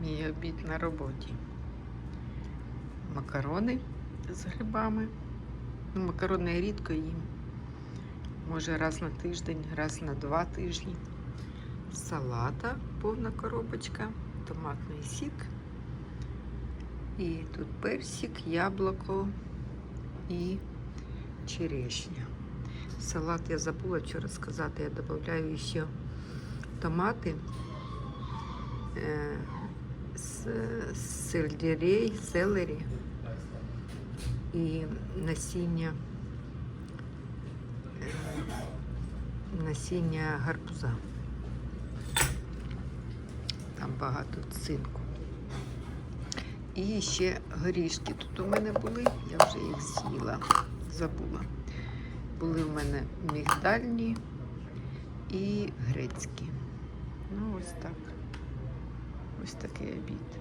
мій обід на роботі. Макарони з грибами. Ну, макарони я рідко їм. Може раз на тиждень, раз на два тижні. Салата, повна коробочка, томатний сік. І тут персик, яблуко і черешня. Салат я забула вчора сказати, я додаю ще томати, е, сельдерей, селері і насіння, е, насіння гарбуза. Там багато цинку. І ще горішки тут у мене були, я вже їх з'їла, забула. Були в мене мігдальні і грецькі. Ну, ось так. Ось такий обід.